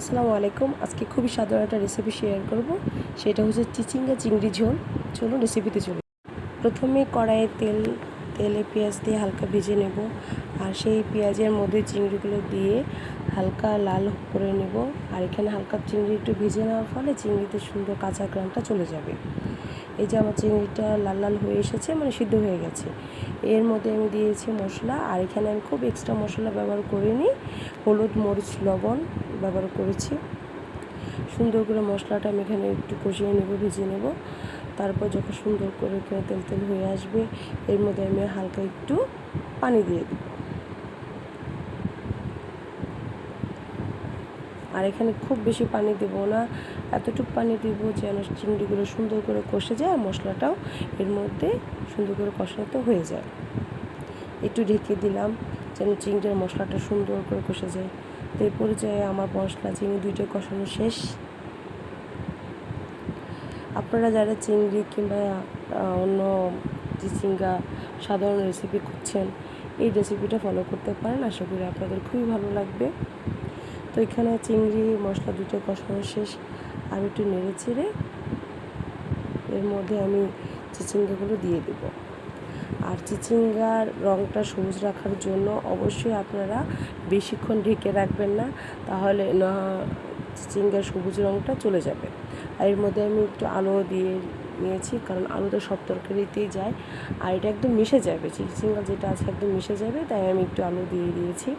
আসসালামু আলাইকুম। আজকে খুবই সাধারণ একটা রেসিপি শেয়ার করব। সেটা হচ্ছে চিচিঙ্গা চিংড়ি ঝোল। চলুন রেসিপিতে চলুন প্রথমে কড়াইয়ে তেল, তেলে পেঁয়াজ দিয়ে হালকা ভেজে নেব। আর সেই পেঁয়াজের মধ্যে চিংড়িগুলো দিয়ে হালকা লাল করে নেব। আর এখানে হালকা চিংড়ি একটু ভেজে নেওয়ার ফলে চিংড়িতে সুন্দর কাঁচা গ্রামটা চলে যাবে। এই যে আমার চিংড়িটা লাল লাল হয়ে এসেছে মানে সিদ্ধ হয়ে গেছে। এর মধ্যে আমি দিয়েছি মশলা। আর এখানে আমি খুব এক্সট্রা মশলা ব্যবহার করিনি। হলুদ, মরিচ, লবণ ব্যবহার করেছি। সুন্দর করে মশলাটা আমি এখানে একটু কষিয়ে নেব, ভেজে নেব। তারপর যখন সুন্দর করে এখানে তেল তেল হয়ে আসবে, এর মধ্যে আমি হালকা একটু পানি দিয়ে দেব। আর এখানে খুব বেশি পানি দেব না, এতটুকু পানি দিব যেন চিংড়িগুলো সুন্দর করে কষে যায় আর মশলাটাও এর মধ্যে সুন্দর করে কষাতে হয়ে যায়। একটু ঢেকে দিলাম। যেন চিংড়ির মশলাটা সুন্দর করে কষে যায়। তো এই পর্যায়ে আমার মশলা, চিংড়ি দুইটা কষানো শেষ। আপনারা যারা চিংড়ি কিংবা অন্য চিচিঙ্গা সাধারণ রেসিপি করছেন এই রেসিপিটা ফলো করতে পারেন। আশা করি আপনাদের খুবই ভালো লাগবে। তো এখানে চিংড়ি মশলা দুটো কষানো শেষ। আর একটু নেড়ে চেড়ে এর মধ্যে আমি চিচিঙ্গাগুলো দিয়ে দেব। আর চিচিঙ্গার রঙটা সবুজ রাখার জন্য অবশ্যই আপনারা বেশিক্ষণ ঢেকে রাখবেন না, তাহলে না চিচিঙ্গার সবুজ রঙটা চলে যাবে। আর এর মধ্যে আমি একটু আলো দিয়ে নিয়েছি, কারণ আলু তো সব তরকারিতেই যায়। আর এটা একদম মিশে যাবে, চিচিঙ্গা যেটা আছে একদম মিশে যাবে, তাই আমি একটু আলু দিয়ে দিয়েছি।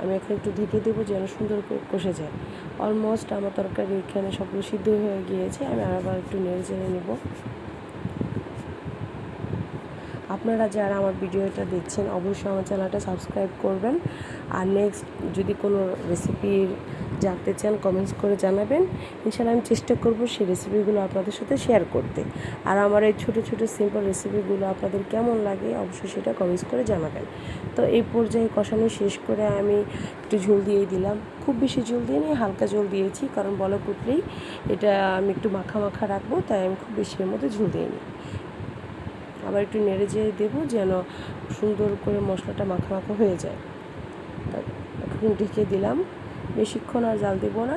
আমি এখন একটু ঢেকে দেবো যেন সুন্দর করে কষে যায়। অলমোস্ট আমার তরকারি এখানে সবগুলো সিদ্ধ হয়ে গিয়েছে, আমি আবার একটু নেড়ে চেড়ে নেব। আপনারা যারা আমার ভিডিওটা দেখছেন, অবশ্যই আমার চ্যানেলটা সাবস্ক্রাইব করবেন। আর নেক্সট যদি কোনো রেসিপি জানতে চান কমেন্টস করে জানাবেন। ইনশাআল্লাহ আমি চেষ্টা করব সেই রেসিপিগুলো আপনাদের সাথে শেয়ার করতে। আর আমার এই ছোটো ছোটো সিম্পল রেসিপিগুলো আপনাদের কেমন লাগে, অবশ্যই সেটা কমেন্টস করে জানাবেন। তো এই পর্যায়ে কষানো শেষ করে আমি একটু ঝোল দিয়ে দিলাম। খুব বেশি ঝোল দিয়ে নিই হালকা ঝোল দিয়েছি, কারণ বলক উঠলেই এটা আমি একটু মাখা মাখা রাখব, তাই আমি খুব বেশি এর মধ্যে ঝোল দিইনি আবার একটু নেড়ে যেয়ে দেবো যেন সুন্দর করে মশলাটা মাখা মাখা হয়ে যায়। এখন ঢেকে দিলাম। বেশিক্ষণ আর জাল দেবো না।